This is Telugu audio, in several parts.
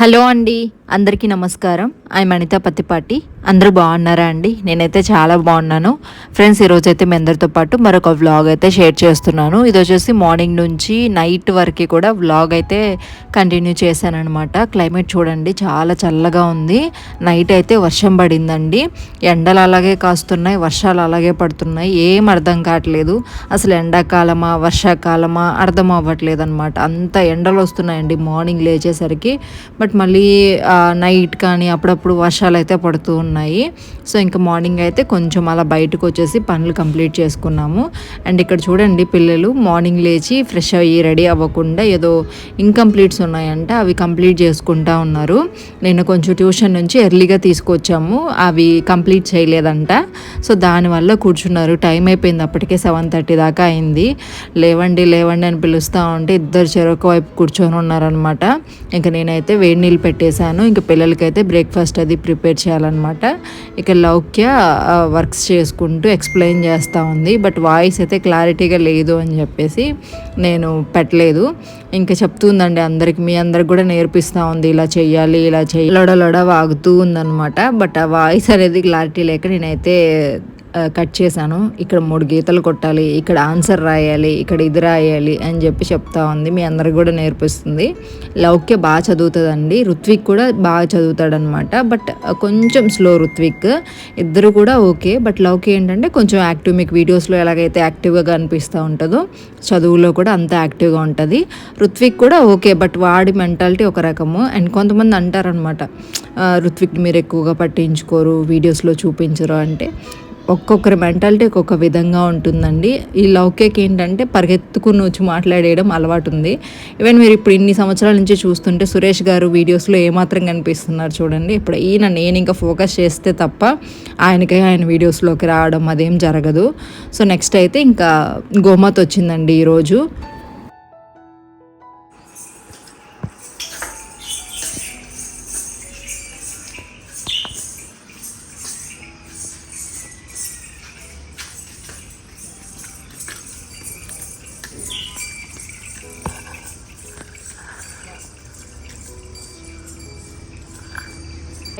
హలో అండి అందరికీ నమస్కారం. ఐ అనిత పత్తిపాటి. అందరూ బాగున్నారా అండి? నేనైతే చాలా బాగున్నాను. ఫ్రెండ్స్ ఈరోజు అయితే మీ అందరితో పాటు మరొక వ్లాగ్ అయితే షేర్ చేస్తున్నాను. ఇది వచ్చేసి మార్నింగ్ నుంచి నైట్ వరకు కూడా వ్లాగ్ అయితే కంటిన్యూ చేశానమాట క్లైమేట్ చూడండి చాలా చల్లగా ఉంది. నైట్ అయితే వర్షం పడిందండి. ఎండలు అలాగే కాస్తున్నాయి వర్షాలు అలాగే పడుతున్నాయి. ఏం అర్థం కావట్లేదు. అసలు ఎండాకాలమా వర్షాకాలమా అర్థం అవ్వట్లేదు అనమాట అంత ఎండలు వస్తున్నాయండి మార్నింగ్ లేచేసరికి. బట్ మళ్ళీ నైట్ కానీ అప్పుడప్పుడు వర్షాలు అయితే పడుతూ ఉన్నాయి. ఉన్నాయి. సో ఇంకా మార్నింగ్ అయితే కొంచెం అలా బయటకు వచ్చేసి పనులు కంప్లీట్ చేసుకున్నాము. అండ్ ఇక్కడ చూడండి పిల్లలు మార్నింగ్ లేచి ఫ్రెష్ అయ్యి రెడీ అవ్వకుండా ఏదో ఇన్కంప్లీట్స్ ఉన్నాయంట అవి కంప్లీట్ చేసుకుంటా ఉన్నారు. నేను కొంచెం ట్యూషన్ నుంచి ఎర్లీగా తీసుకొచ్చాము అవి కంప్లీట్ చేయలేదంట. సో దానివల్ల కూర్చున్నారు. టైం అయిపోయింది అప్పటికే సెవెన్ థర్టీ దాకా అయింది. లేవండి లేవండి అని పిలుస్తూ ఉంటే ఇద్దరు చెరొక వైపు కూర్చొని ఉన్నారనమాట ఇంకా నేనైతే వేడి నీళ్ళు పెట్టేశాను. ఇంకా పిల్లలకైతే బ్రేక్ఫాస్ట్ అది ప్రిపేర్ చేయాలన్నమాట. ఇక లౌక్య వర్క్స్ చేసుకుంటూ ఎక్స్ప్లెయిన్ చేస్తూ ఉంది. బట్ వాయిస్ అయితే క్లారిటీగా లేదు అని చెప్పేసి నేను పెట్టలేదు. ఇంకా చెప్తుందండి అందరికి మీ అందరికి కూడా నేర్పిస్తూ ఉంది. ఇలా చెయ్యాలి ఇలా చెయ్యాలి. లొడ లొడ వాగుతూ ఉందనమాట బట్ ఆ వాయిస్ అనేది క్లారిటీ లేక నేనైతే కట్ చేశాను. ఇక్కడ మూడు గీతలు కొట్టాలి ఇక్కడ ఆన్సర్ రాయాలి ఇక్కడ ఇది రాయాలి అని చెప్పి చెప్తా ఉంది. మీ అందరికి కూడా నేర్పిస్తుంది. లౌక్య బాగా చదువుతుందండి. రుత్విక్ కూడా బాగా చదువుతాడనమాట. బట్ కొంచెం స్లో రుత్విక్ ఇద్దరు కూడా ఓకే. బట్ లౌక్య ఏంటంటే కొంచెం యాక్టివ్. మీకు వీడియోస్లో ఎలాగైతే యాక్టివ్గా కనిపిస్తూ ఉంటుందో చదువులో కూడా అంత యాక్టివ్గా ఉంటుంది. రుత్విక్ కూడా ఓకే. బట్ వాడి మెంటాలిటీ ఒక రకము. అండ్ కొంతమంది అంటారనమాట రుత్విక్ మీరు ఎక్కువగా పట్టించుకోరు వీడియోస్లో చూపించరు అంటే. ఒక్కొక్కరి మెంటాలిటీ ఒక్కొక్క విధంగా ఉంటుందండి. ఈ లౌకేక్ ఏంటంటే పరిగెత్తుకుని వచ్చి మాట్లాడేయడం అలవాటు ఉంది ఈవెన్ మీరు ఇప్పుడు ఇన్ని సంవత్సరాల నుంచి చూస్తుంటే సురేష్ గారు వీడియోస్లో ఏమాత్రం కనిపిస్తున్నారు చూడండి. ఇప్పుడు ఈయన నేను ఇంకా ఫోకస్ చేస్తే తప్ప ఆయనకే ఆయన వీడియోస్లోకి రావడం అదేం జరగదు. సో నెక్స్ట్ అయితే ఇంకా గోమత్ వచ్చిందండి ఈరోజు.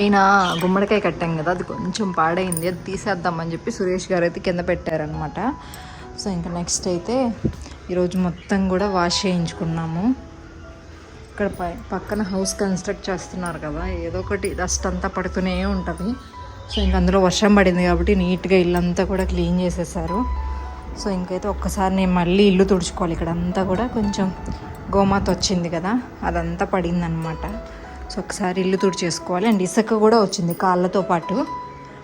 అయినా గుమ్మడికాయ కట్టాం కదా అది కొంచెం పాడైంది అది తీసేద్దామని చెప్పి సురేష్ గారు అయితే కింద పెట్టారనమాట సో ఇంకా నెక్స్ట్ అయితే ఈరోజు మొత్తం కూడా వాష్ చేయించుకున్నాము. ఇక్కడ పై పక్కన హౌస్ కన్స్ట్రక్ట్ చేస్తున్నారు కదా ఏదో ఒకటి డస్ట్ అంతా పడుతూనే ఉంటుంది. సో ఇంక అందులో వర్షం పడింది కాబట్టి నీట్గా ఇల్లంతా కూడా క్లీన్ చేసేసారు. సో ఇంకైతే ఒక్కసారి నేను మళ్ళీ ఇల్లు తుడుచుకోవాలి ఇక్కడ అంతా కూడా కొంచెం గోమాత వచ్చింది కదా అదంతా పడిందనమాట సో ఒకసారి ఇల్లు తుడిచేసుకోవాలి. అండ్ ఇసుక కూడా వచ్చింది కాళ్ళతో పాటు.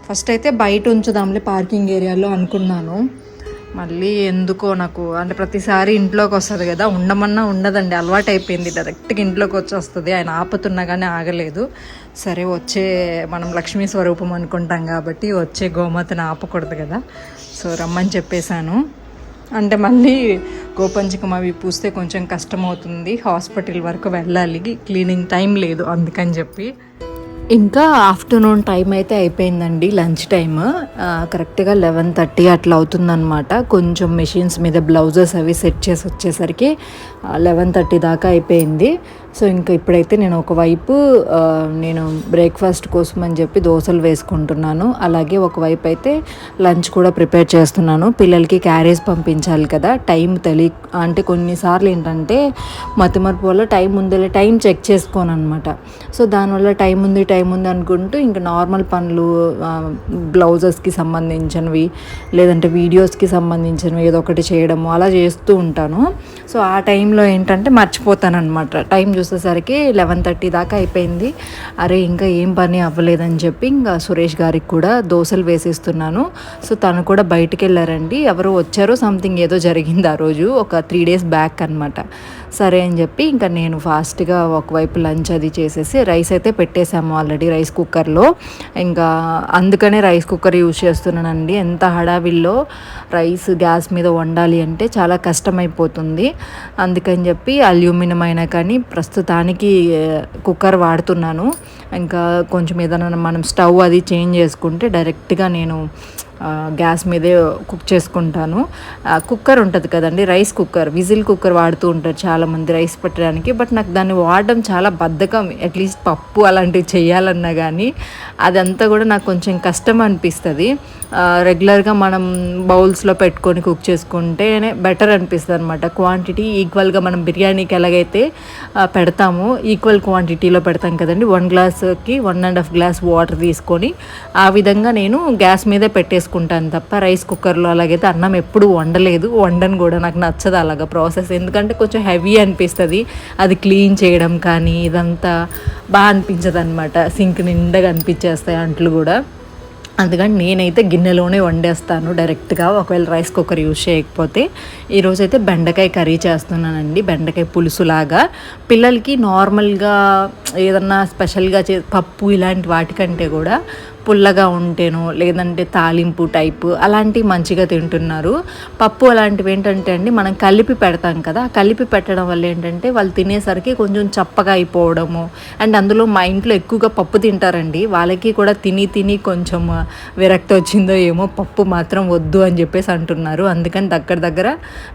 ఫస్ట్ అయితే బయట ఉంచుదాంలే పార్కింగ్ ఏరియాలో అనుకున్నాను. మళ్ళీ ఎందుకో నాకు అంటే ప్రతిసారి ఇంట్లోకి వస్తుంది కదా ఉండమన్నా ఉండదండి. అలవాటు అయిపోయింది డైరెక్ట్గా ఇంట్లోకి వచ్చేస్తుంది. ఆయన ఆపుతున్నా కానీ ఆగలేదు. సరే వచ్చే మనం లక్ష్మీ స్వరూపం అనుకుంటాం కాబట్టి వచ్చే గోమాతను ఆపకూడదు కదా. సో రమ్మని చెప్పేశాను. అంటే మళ్ళీ గోపంచకం అవి పూస్తే కొంచెం కష్టం అవుతుంది హాస్పిటల్ వరకు వెళ్ళాలి. క్లీనింగ్ టైం లేదు అందుకని చెప్పి. ఇంకా ఆఫ్టర్నూన్ టైం అయితే అయిపోయిందండి లంచ్ టైమ్. కరెక్ట్గా లెవెన్ థర్టీ అట్లా అవుతుందన్నమాట. కొంచెం మెషిన్స్ మీద బ్లౌజెస్ అవి సెట్ చేసి వచ్చేసరికి లెవెన్ థర్టీ దాకా అయిపోయింది. సో ఇంకా ఇప్పుడైతే నేను ఒకవైపు నేను బ్రేక్ఫాస్ట్ కోసం అని చెప్పి దోశలు వేసుకుంటున్నాను. అలాగే ఒకవైపు అయితే లంచ్ కూడా ప్రిపేర్ చేస్తున్నాను. పిల్లలకి క్యారేజ్ పంపించాలి కదా టైం తెలియ అంటే కొన్నిసార్లు ఏంటంటే మతిమరుపు వల్ల టైం ఉందిలే టైం చెక్ చేసుకోను అనమాట సో దానివల్ల టైం ఉంది టైం ఉంది అనుకుంటూ ఇంకా నార్మల్ పనులు బ్లౌజెస్కి సంబంధించినవి లేదంటే వీడియోస్కి సంబంధించినవి ఏదో ఒకటి చేయడము అలా చేస్తూ ఉంటాను. సో ఆ టైంలో ఏంటంటే మర్చిపోతాను అనమాట టైం చూసేసరికి లెవెన్ థర్టీ దాకా అయిపోయింది. అరే ఇంకా ఏం పని అవ్వలేదని చెప్పి ఇంకా సురేష్ గారికి కూడా దోశలు వేసిస్తున్నాను. సో తను కూడా బయటికి వెళ్ళారండి. ఎవరు వచ్చారో సంథింగ్ ఏదో జరిగింది ఆ రోజు. ఒక త్రీ డేస్ బ్యాక్ అనమాట సరే అని చెప్పి ఇంకా నేను ఫాస్ట్గా ఒకవైపు లంచ్ అది చేసేసి రైస్ అయితే పెట్టేశాము ఆల్రెడీ రైస్ కుక్కర్లో. ఇంకా అందుకనే రైస్ కుక్కర్ యూజ్ చేస్తున్నానండి. ఎంత హడావిల్లో రైస్ గ్యాస్ మీద వండాలి అంటే చాలా కష్టమైపోతుంది. అందుకని చెప్పి అల్యూమినియం అయినా కానీ ప్రస్తుతానికి కుక్కర్ వాడుతున్నాను. ఇంకా కొంచెం ఏదైనా మనం స్టవ్ అది చేంజ్ చేసుకుంటే డైరెక్ట్గా నేను గ్యాస్ మీదే కుక్ చేసుకుంటాను. కుక్కర్ ఉంటుంది కదండి రైస్ కుక్కర్. విజిల్ కుక్కర్ వాడుతూ ఉంటారు చాలామంది రైస్ పెట్టడానికి బట్ నాకు దాన్ని వాడడం చాలా బద్ధకం. అట్లీస్ట్ పప్పు అలాంటివి చేయాలన్నా కానీ అదంతా కూడా నాకు కొంచెం కష్టం అనిపిస్తుంది. రెగ్యులర్గా మనం బౌల్స్లో పెట్టుకొని కుక్ చేసుకుంటేనే బెటర్ అనిపిస్తుంది అనమాట క్వాంటిటీ ఈక్వల్గా మనం బిర్యానీకి ఎలాగైతే పెడతామో ఈక్వల్ క్వాంటిటీలో పెడతాం కదండి. వన్ గ్లాస్కి one and half glass water తీసుకొని ఆ విధంగా నేను గ్యాస్ మీదే చేసుకుంటాను తప్ప రైస్ కుక్కర్లో అలాగైతే అన్నం ఎప్పుడు వండలేదు. వండను కూడా నాకు నచ్చదు అలాగా ప్రాసెస్. ఎందుకంటే కొంచెం హెవీ అనిపిస్తుంది. అది క్లీన్ చేయడం కానీ ఇదంతా బాగా అనిపించదు అనమాట సింక్ నిండగా అనిపించేస్తాయి అంట్లు కూడా. అందుకని నేనైతే గిన్నెలోనే వండేస్తాను డైరెక్ట్గా. ఒకవేళ రైస్ కుక్కర్ యూజ్ చేయకపోతే ఈరోజైతే బెండకాయ కర్రీ చేస్తున్నానండి. బెండకాయ పులుసులాగా. పిల్లలకి నార్మల్గా ఏదన్నా స్పెషల్గా చే పప్పు ఇలాంటి వాటికంటే కూడా పుల్లగా ఉంటేనో లేదంటే తాలింపు టైపు అలాంటివి మంచిగా తింటున్నారు. పప్పు అలాంటివి ఏంటంటే అండి మనం కలిపి పెడతాం కదా కలిపి పెట్టడం వల్ల ఏంటంటే వాళ్ళు తినేసరికి కొంచెం చప్పగా అయిపోవడము. అండ్ అందులో మా ఇంట్లో ఎక్కువగా పప్పు తింటారండి. వాళ్ళకి కూడా తిని తిని కొంచెం విరక్తి వచ్చిందో ఏమో పప్పు మాత్రం వద్దు అని చెప్పేసి అంటున్నారు. అందుకని దగ్గర దగ్గర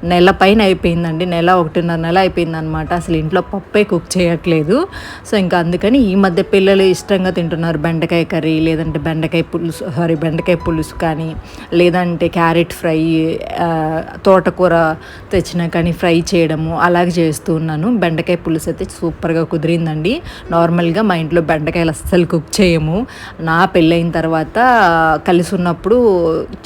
నెల పైన అయిపోయిందండి. నెల ఒకటిన్నర నెల అయిపోయిందనమాట అసలు ఇంట్లో పప్పే కుక్ చేయట్లేదు. సో ఇంకా అందుకని ఈ మధ్య పిల్లలు ఇష్టంగా తింటున్నారు బెండకాయ కర్రీ లేదంటే బెండకాయ పులుసు సారీ బెండకాయ పులుసు కానీ లేదంటే క్యారెట్ ఫ్రై తోటకూర తెచ్చినా కానీ ఫ్రై చేయడము అలాగే చేస్తూ ఉన్నాను. బెండకాయ పులుసు అయితే సూపర్గా కుదిరిందండి. నార్మల్గా మా ఇంట్లో బెండకాయలు అస్సలు కుక్ చేయము. నా పెళ్ళైన తర్వాత కలిసి ఉన్నప్పుడు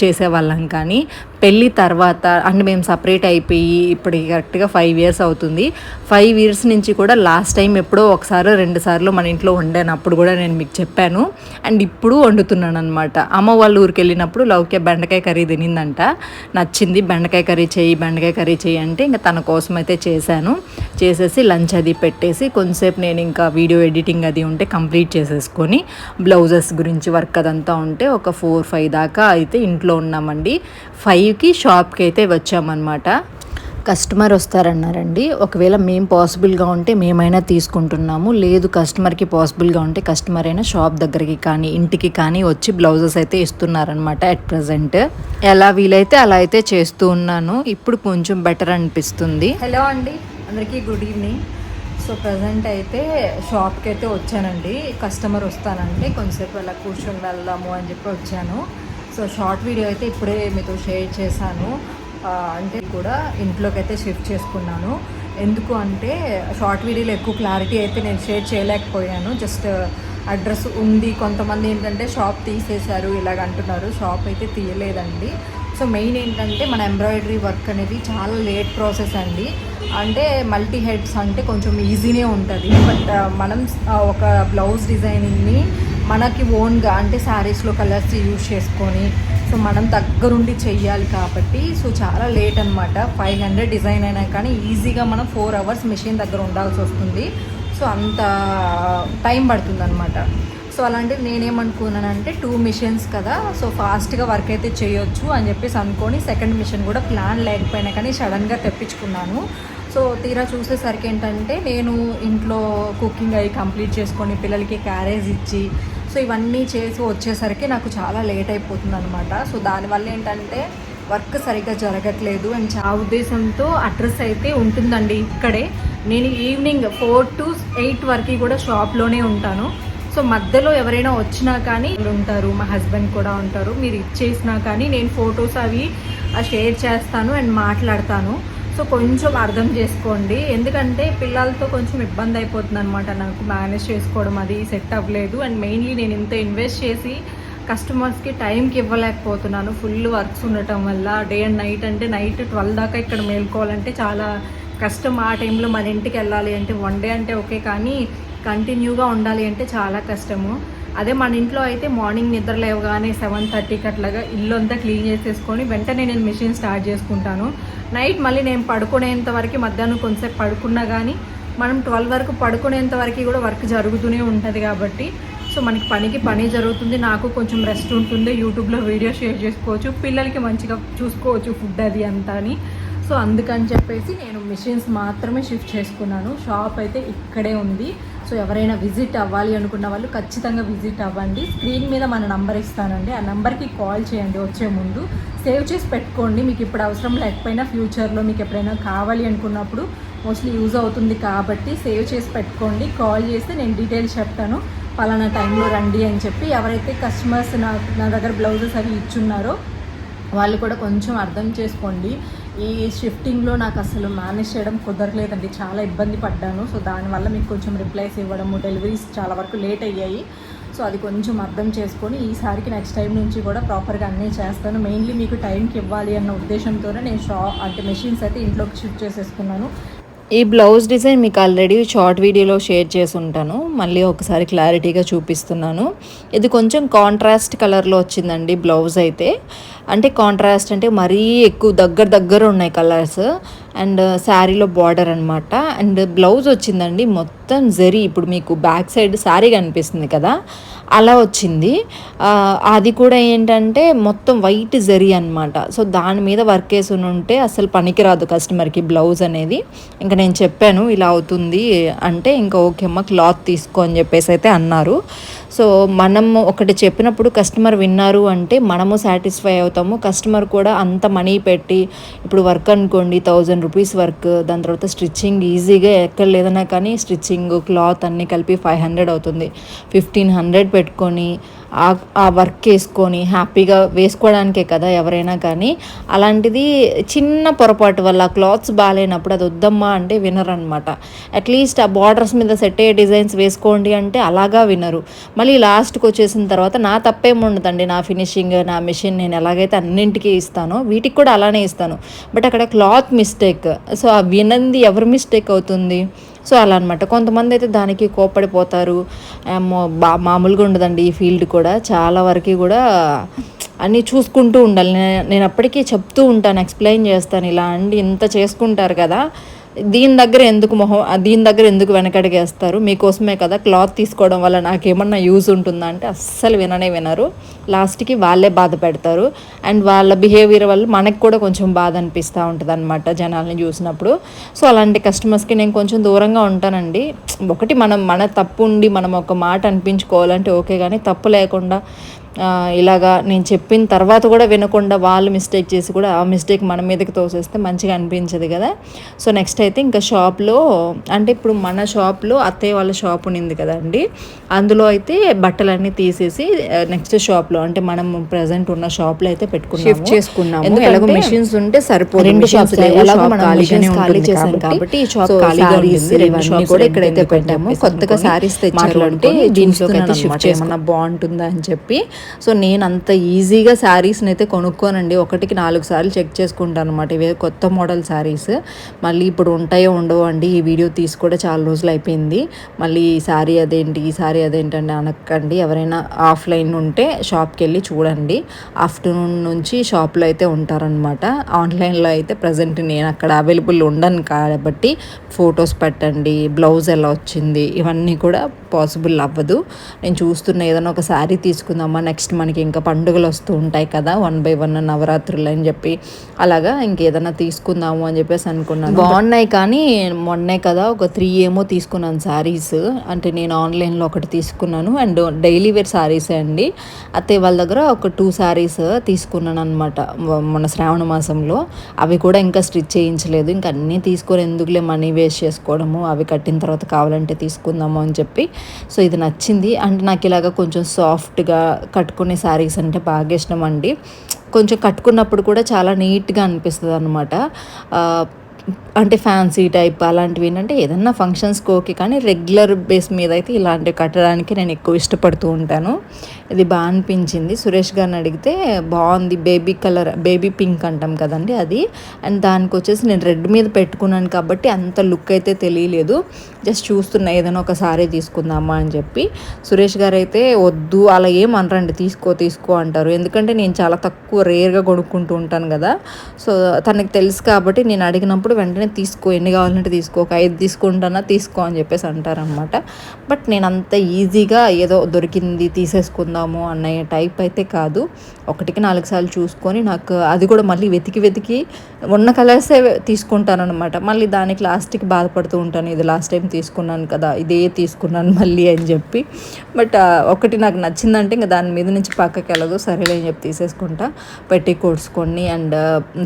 చేసేవాళ్ళం కానీ పెళ్ళి తర్వాత అంటే మేము సపరేట్ అయిపోయి ఇప్పుడు కరెక్ట్గా ఫైవ్ ఇయర్స్ అవుతుంది. ఫైవ్ ఇయర్స్ నుంచి కూడా లాస్ట్ టైం ఎప్పుడో ఒకసారి రెండు సార్లు మన ఇంట్లో వండాను. అప్పుడు కూడా నేను మీకు చెప్పాను. అండ్ ఇప్పుడు వండుతున్నాను అనమాట అమ్మ వాళ్ళ ఊరికి వెళ్ళినప్పుడు లౌక్య బెండకాయ కర్రీ తినిందంట. నచ్చింది బెండకాయ కర్రీ చేయి బెండకాయ కర్రీ చేయి అంటే ఇంకా తన కోసం అయితే చేశాను. చేసేసి లంచ్ అది పెట్టేసి కొంతసేపు నేను ఇంకా వీడియో ఎడిటింగ్ అది ఉంటే కంప్లీట్ చేసేసుకొని బ్లౌజెస్ గురించి వర్క్ అదంతా ఉంటే ఒక ఫోర్ ఫైవ్ దాకా అయితే ఇంట్లో ఉన్నామండి. ఫైవ్ ఫైవ్కి షాప్కి అయితే వచ్చామన్నమాట. కస్టమర్ వస్తారన్నారండి. ఒకవేళ మేము పాసిబుల్గా ఉంటే మేమైనా తీసుకుంటున్నాము. లేదు కస్టమర్కి పాసిబుల్గా ఉంటే కస్టమర్ అయినా షాప్ దగ్గరికి కానీ ఇంటికి కానీ వచ్చి బ్లౌజెస్ అయితే ఇస్తున్నారనమాట అట్ ప్రజెంట్ ఎలా వీలైతే అలా అయితే చేస్తూ ఉన్నాను. ఇప్పుడు కొంచెం బెటర్ అనిపిస్తుంది. హలో అండి. అందరికీ గుడ్ ఈవినింగ్ సో ప్రజెంట్ అయితే షాప్కి అయితే వచ్చానండి. కస్టమర్ వస్తానంటే కొంచెంసేపు అలా కూర్చొని వెళ్దాము అని చెప్పి వచ్చాను. సో షార్ట్ వీడియో అయితే ఇప్పుడే మీతో షేర్ చేశాను. అంటే కూడా ఇంట్లోకి అయితే షిఫ్ట్ చేసుకున్నాను. ఎందుకు అంటే షార్ట్ వీడియోలో ఎక్కువ క్లారిటీ అయితే నేను షేర్ చేయలేకపోయాను. జస్ట్ అడ్రస్ ఉంది. కొంతమంది ఏంటంటే షాప్ తీసేశారు ఇలాగ అంటున్నారు. షాప్ అయితే తీయలేదండి. సో మెయిన్ ఏంటంటే మన ఎంబ్రాయిడరీ వర్క్ అనేది చాలా లేట్ ప్రాసెస్ అండి. అంటే మల్టీ హెడ్స్ అంటే కొంచెం ఈజీనే ఉంటుంది. బట్ మనం ఒక బ్లౌజ్ డిజైనింగ్ని మనకి ఓన్గా అంటే శారీస్లో కలర్స్ యూజ్ చేసుకొని సో మనం దగ్గరుండి చెయ్యాలి కాబట్టి సో చాలా లేట్ అనమాట ఫైవ్ హండ్రెడ్ డిజైన్ అయినా కానీ ఈజీగా మనం ఫోర్ అవర్స్ మిషన్ దగ్గర ఉండాల్సి వస్తుంది. సో అంత టైం పడుతుంది అనమాట సో అలాంటిది నేనేమనుకున్నానంటే టూ మిషన్స్ కదా సో ఫాస్ట్గా వర్క్ అయితే చేయొచ్చు అని చెప్పేసి అనుకొని సెకండ్ మిషన్ కూడా ప్లాన్ లేకపోయినా కానీ సడన్గా తెప్పించుకున్నాను. సో తీరా చూసేసరికి ఏంటంటే నేను ఇంట్లో కుకింగ్ అవి కంప్లీట్ చేసుకొని పిల్లలకి క్యారేజ్ ఇచ్చి సో ఇవన్నీ చేసి వచ్చేసరికి నాకు చాలా లేట్ అయిపోతుంది అనమాట సో దానివల్ల ఏంటంటే వర్క్ సరిగ్గా జరగట్లేదు అండ్ ఆ ఉద్దేశంతో అడ్రస్ అయితే ఉంటుందండి ఇక్కడే. నేను ఈవినింగ్ ఫోర్ టు ఎయిట్ వరకు కూడా షాప్లోనే ఉంటాను. సో మధ్యలో ఎవరైనా వచ్చినా కానీ ఉంటారు మా హస్బెండ్ కూడా ఉంటారు మీరు ఇచ్చేసినా కానీ నేను ఫొటోస్ అవి షేర్ చేస్తాను అండ్ మాట్లాడతాను. సో కొంచెం అర్థం చేసుకోండి. ఎందుకంటే పిల్లలతో కొంచెం ఇబ్బంది అయిపోతుంది అనమాట నాకు మేనేజ్ చేసుకోవడం అది సెట్ అవ్వలేదు. అండ్ మెయిన్లీ నేను ఇంత ఇన్వెస్ట్ చేసి కస్టమర్స్కి టైంకి ఇవ్వలేకపోతున్నాను. ఫుల్ వర్క్స్ ఉండటం వల్ల డే అండ్ నైట్ అంటే నైట్ ట్వెల్వ్ దాకా ఇక్కడ మేల్కోవాలంటే చాలా కష్టం. ఆ టైంలో మన ఇంటికి వెళ్ళాలి అంటే వన్ డే అంటే ఓకే కానీ కంటిన్యూగా ఉండాలి అంటే చాలా కష్టము. అదే మన ఇంట్లో అయితే మార్నింగ్ నిద్ర లేవగానే సెవెన్ థర్టీకి అట్లాగా ఇల్లు అంతా క్లీన్ చేసేసుకొని వెంటనే నేను మిషన్ స్టార్ట్ చేసుకుంటాను. నైట్ మళ్ళీ నేను పడుకునేంత వరకు మధ్యాహ్నం కొంతసేపు పడుకున్నా కానీ మనం ట్వెల్వ్ వరకు పడుకునేంత వరకు కూడా వర్క్ జరుగుతూనే ఉంటుంది కాబట్టి సో మనకి పనికి పని జరుగుతుంది నాకు కొంచెం రెస్ట్ ఉంటుంది యూట్యూబ్లో వీడియో షేర్ చేసుకోవచ్చు పిల్లలకి మంచిగా చూసుకోవచ్చు ఫుడ్ అది అంతా అని. సో అందుకని చెప్పేసి నేను మిషన్స్ మాత్రమే షిఫ్ట్ చేసుకున్నాను. షాప్ అయితే ఇక్కడే ఉంది. సో ఎవరైనా విజిట్ అవ్వాలి అనుకున్న వాళ్ళు ఖచ్చితంగా విజిట్ అవ్వండి. స్క్రీన్ మీద మన నంబర్ ఇస్తానండి. ఆ నెంబర్కి కాల్ చేయండి వచ్చే ముందు. సేవ్ చేసి పెట్టుకోండి. మీకు ఇప్పుడు అవసరం లేకపోయినా ఫ్యూచర్లో మీకు ఎప్పుడైనా కావాలి అనుకున్నప్పుడు మోస్ట్లీ యూజ్ అవుతుంది కాబట్టి సేవ్ చేసి పెట్టుకోండి. కాల్ చేస్తే నేను డీటెయిల్స్ చెప్తాను. పలానా టైంలో రండి అని చెప్పి ఎవరైతే కస్టమర్స్ నా నా దగ్గర బ్లౌజెస్ అవి ఇచ్చున్నారో వాళ్ళు కూడా కొంచెం అర్థం చేసుకోండి. ఈ షిఫ్టింగ్లో నాకు అసలు మేనేజ్ చేయడం కుదరలేదండి. చాలా ఇబ్బంది పడ్డాను. సో దానివల్ల మీకు కొంచెం రిప్లైస్ ఇవ్వడము డెలివరీస్ చాలా వరకు లేట్ అయ్యాయి. సో అది కొంచెం అర్థం చేసుకొని ఈసారికి నెక్స్ట్ టైం నుంచి కూడా ప్రాపర్గా అన్నీ చేస్తాను. మెయిన్లీ మీకు టైంకి ఇవ్వాలి అన్న ఉద్దేశంతోనే నేను షా అంటే మెషిన్స్ అయితే ఇంట్లోకి షిఫ్ట్ చేసేసుకున్నాను. ఈ బ్లౌజ్ డిజైన్ మీకు ఆల్రెడీ షార్ట్ వీడియోలో షేర్ చేసి ఉంటాను మళ్ళీ ఒకసారి క్లారిటీగా చూపిస్తున్నాను. ఇది కొంచెం కాంట్రాస్ట్ కలర్లో వచ్చిందండి బ్లౌజ్ అయితే. అంటే కాంట్రాస్ట్ అంటే మరీ ఎక్కువ దగ్గర దగ్గర ఉన్నాయి కలర్స్. అండ్ శారీలో బార్డర్ అనమాట అండ్ బ్లౌజ్ వచ్చిందండి. మొత్తం జరీ. ఇప్పుడు మీకు బ్యాక్ సైడ్ శారీ కనిపిస్తుంది కదా. అలా వచ్చింది. అది కూడా ఏంటంటే మొత్తం వైట్ జరీ అనమాట సో దాని మీద వర్క్ వేసి ఉంటే అసలు పనికిరాదు కస్టమర్కి బ్లౌజ్ అనేది. ఇంకా నేను చెప్పాను ఇలా అవుతుంది అంటే ఇంకా ఓకే అమ్మ క్లాత్ తీసుకో అని చెప్పేసి అయితే అన్నారు. సో మనం ఒకటి చెప్పినప్పుడు కస్టమర్ విన్నారు అంటే మనము సాటిస్ఫై అవుతాము. కస్టమర్ కూడా అంత మనీ పెట్టి ఇప్పుడు వర్క్ అనుకోండి థౌజండ్ రూపీస్ వర్క్ దాని తర్వాత స్టిచ్చింగ్ ఈజీగా ఎక్కడ లేదన్నా కానీ స్టిచ్చింగ్ క్లాత్ అన్నీ కలిపి ఫైవ్ హండ్రెడ్ అవుతుంది. ఫిఫ్టీన్ హండ్రెడ్ పెట్టుకొని ఆ వర్క్ వేసుకొని హ్యాపీగా వేసుకోవడానికే కదా ఎవరైనా కానీ. అలాంటిది చిన్న పొరపాటు వల్ల క్లాత్స్ బాగాలేనప్పుడు అది వద్దమ్మా అంటే వినరనమాట అట్లీస్ట్ ఆ బార్డర్స్ మీద సెట్ అయ్యే డిజైన్స్ వేసుకోండి అంటే అలాగా వినరు. మళ్ళీ లాస్ట్కి వచ్చేసిన తర్వాత నా తప్పేం ఉండదండి నా ఫినిషింగ్ నా మిషన్ నేను ఎలాగైతే అన్నింటికీ ఇస్తానో వీటికి కూడా అలానే ఇస్తాను. బట్ అక్కడ క్లాత్ మిస్టేక్ సో ఆ వినంది ఎవరి మిస్టేక్ అవుతుంది? సో అలా అనమాట కొంతమంది అయితే దానికి కోప్పడిపోతారు. బా మామూలుగా ఉండదండి ఈ ఫీల్డ్ కూడా. చాలా వరకు కూడా అన్నీ చూసుకుంటూ ఉండాలి. నేను నేను అప్పటికీ చెప్తూ ఉంటాను ఎక్స్ప్లెయిన్ చేస్తాను ఇలా అండి ఇంత చేసుకుంటారు కదా. దీని దగ్గర ఎందుకు మొహం దీని దగ్గర ఎందుకు వెనకడిగేస్తారు? మీకోసమే కదా క్లాత్ తీసుకోవడం వల్ల నాకేమన్నా యూజ్ ఉంటుందా అంటే అస్సలు విననే వినరు. లాస్ట్కి వాళ్ళే బాధ పెడతారు. అండ్ వాళ్ళ బిహేవియర్ వల్ల మనకు కూడా కొంచెం బాధ అనిపిస్తూ ఉంటుంది అనమాట జనాల్ని చూసినప్పుడు. సో అలాంటి కస్టమర్స్కి నేను కొంచెం దూరంగా ఉంటానండి. ఒకటి మనం మన తప్పు ఉండి మనం ఒక మాట అనిపించుకోవాలంటే ఓకే కానీ తప్పు లేకుండా ఇలాగా నేను చెప్పిన తర్వాత కూడా వినకుండా వాళ్ళు మిస్టేక్ చేసి కూడా ఆ మిస్టేక్ మన మీదకి తోసేస్తే మంచిగా అనిపించదు కదా సో నెక్స్ట్ అయితే ఇంకా షాప్లో అంటే ఇప్పుడు మన షాప్లో అత్తయ్య వాళ్ళ షాప్ ఉన్నింది కదండి అందులో అయితే బట్టలన్నీ తీసేసి నెక్స్ట్ షాప్లో అంటే మనం ప్రజెంట్ ఉన్న షాప్లో అయితే చేసుకున్నాము. ఎందుకంటే ఎలాగో machines ఉంటే సరిపోదు. రెండు షాప్స్ ఖాళీ చేసాం కాబట్టి. ఈ షాప్ ఖాళీగా ఉంటుంది రెండు షాప్స్ కూడా ఇక్కడైతే పెట్టాము కొత్తగా సారీస్ తెచ్చారు అంటే దీంట్లోకి అయితే షిఫ్ట్. చేసుకున్నాం ఏమన్నా బాగుంటుందా అని చెప్పి సో నేను అంత ఈజీగా శారీస్ని అయితే కొనుక్కోనండి. ఒకటికి నాలుగు సార్లు చెక్ చేసుకుంటాను అనమాట ఇవే కొత్త మోడల్ శారీస్. మళ్ళీ ఇప్పుడు ఉంటాయో ఉండవో అండి ఈ వీడియో తీసి కూడా చాలా రోజులు అయిపోయింది. మళ్ళీ ఈ శారీ అదేంటి ఈ శారీ అదేంటండి అనకండి. ఎవరైనా ఆఫ్లైన్ ఉంటే షాప్కి వెళ్ళి చూడండి. ఆఫ్టర్నూన్ నుంచి షాప్లో అయితే ఉంటారనమాట ఆన్లైన్లో అయితే ప్రజెంట్ నేను అక్కడ అవైలబుల్ ఉండను కాబట్టి ఫొటోస్ పెట్టండి బ్లౌజ్ ఎలా వచ్చింది ఇవన్నీ కూడా పాసిబుల్ అవ్వదు. నేను చూస్తున్న ఏదైనా ఒక శారీ తీసుకుందామా నెక్స్ట్ మనకి ఇంకా పండుగలు వస్తూ ఉంటాయి కదా వన్ బై వన్ నవరాత్రులు అని చెప్పి. అలాగా ఇంకేదైనా తీసుకుందాము అని చెప్పేసి అనుకున్నాను. బాగున్నాయి కానీ మొన్నే కదా ఒక త్రీ ఏమో తీసుకున్నాను శారీస్ అంటే నేను ఆన్లైన్లో ఒకటి తీసుకున్నాను. అండ్ డైలీ వేర్ శారీస్ అండి. అత్తయ్య వాళ్ళ దగ్గర ఒక టూ శారీస్ తీసుకున్నాను అనమాట మొన్న శ్రావణ మాసంలో. అవి కూడా ఇంకా స్టిచ్ చేయించలేదు. ఇంకా అన్నీ తీసుకొని ఎందుకులే మనీ వేస్ట్ చేసుకోవడము అవి కట్టిన తర్వాత కావాలంటే తీసుకుందాము అని చెప్పి. సో ఇది నచ్చింది. అంటే నాకు ఇలాగ కొంచెం సాఫ్ట్గా కట్టుకునే శారీస్ అంటే బాగా ఇష్టం అండి. కొంచెం కట్టుకున్నప్పుడు కూడా చాలా నీట్గా అనిపిస్తుంది అనమాట అంటే ఫ్యాన్సీ టైప్ అలాంటివి ఏంటంటే ఏదన్నా ఫంక్షన్స్కి ఓకే కానీ రెగ్యులర్ బేస్ మీద అయితే ఇలాంటివి కట్టడానికి నేను ఎక్కువ ఇష్టపడుతూ ఉంటాను. ఇది బాగా అనిపించింది. సురేష్ గారిని అడిగితే బాగుంది బేబీ కలర్ బేబీ పింక్ అంటాం కదండి అది. అండ్ దానికి వచ్చేసి నేను రెడ్ మీద పెట్టుకున్నాను కాబట్టి అంత లుక్ అయితే తెలియలేదు. జస్ట్ చూస్తున్నా ఏదైనా ఒక సారీ తీసుకుందామా అని చెప్పి. సురేష్ గారు అయితే వద్దు అలా ఏం అనరండి తీసుకో తీసుకో అంటారు. ఎందుకంటే నేను చాలా తక్కువ రేర్గా కొనుక్కుంటూ ఉంటాను కదా. సో తనకి తెలుసు కాబట్టి నేను అడిగినప్పుడు వెంటనే తీసుకో ఎన్ని కావాలంటే తీసుకో ఒక ఐదు తీసుకుంటానా తీసుకో అని చెప్పేసి అంటారనమాట బట్ నేను అంత ఈజీగా ఏదో దొరికింది తీసేసుకుందాము అనే టైప్ అయితే కాదు. ఒకటికి నాలుగు సార్లు చూసుకొని నాకు అది కూడా మళ్ళీ వెతికి వెతికి ఉన్న కలర్సే తీసుకుంటానమాట మళ్ళీ దానికి లాస్ట్కి బాధపడుతూ ఉంటాను ఇది లాస్ట్ టైం తీసుకున్నాను కదా ఇదే తీసుకున్నాను మళ్ళీ అని చెప్పి. బట్ ఒకటి నాకు నచ్చిందంటే ఇంకా దాని మీద నుంచి పక్కకి వెళ్ళదు సరేలే అని చెప్పి తీసేసుకుంటా. పెట్టి కోట్స్ కొన్ని అండ్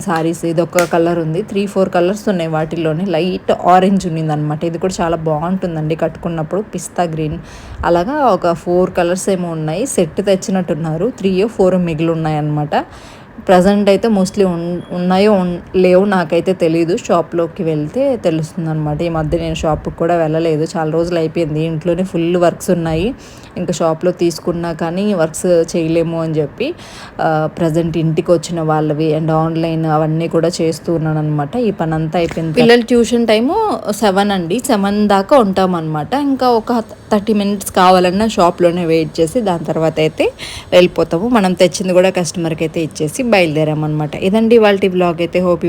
సారీస్ ఇది ఒక కలర్ ఉంది త్రీ ఫోర్ కలర్స్ ఉన్నాయి వాటిల్లోనే. లైట్ ఆరెంజ్ ఉన్నిందనమాట ఇది కూడా చాలా బాగుంటుందండి కట్టుకున్నప్పుడు. పిస్తా గ్రీన్. అలాగా ఒక ఫోర్ కలర్స్ ఏమో ఉన్నాయి. సెట్ తెచ్చినట్టున్నారు. త్రీ ఫోర్ మిగిలి ఉన్నాయన్నమాట. ప్రజెంట్ అయితే మోస్ట్లీ ఉన్- ఉన్నాయో ఉన్- లేవో నాకైతే తెలియదు షాప్లోకి వెళ్తే తెలుస్తుంది అనమాట ఈ మధ్య నేను షాప్కి కూడా వెళ్ళలేదు. చాలా రోజులు అయిపోయింది. ఇంట్లోనే ఫుల్ వర్క్స్ ఉన్నాయి. ఇంకా షాప్లో తీసుకున్నా కానీ వర్క్స్ చేయలేము అని చెప్పి ప్రజెంట్ ఇంటికి వచ్చిన వాళ్ళవి అండ్ ఆన్లైన్ అవన్నీ కూడా చేస్తూ ఉన్నాను అనమాట ఈ పని అంతా అయిపోయింది పిల్లల ట్యూషన్ టైము సెవెన్ అండి. సెవెన్ దాకా ఉంటాం అనమాట ఇంకా ఒక థర్టీ మినిట్స్ కావాలన్నా షాప్లోనే వెయిట్ చేసి దాని తర్వాత అయితే వెళ్ళిపోతాము. మనం తెచ్చింది కూడా కస్టమర్కి అయితే ఇచ్చేసి బయలుదేరామన్నమాట. ఇదండి వాళ్ళ బ్లాగ్ అయితే. హోప్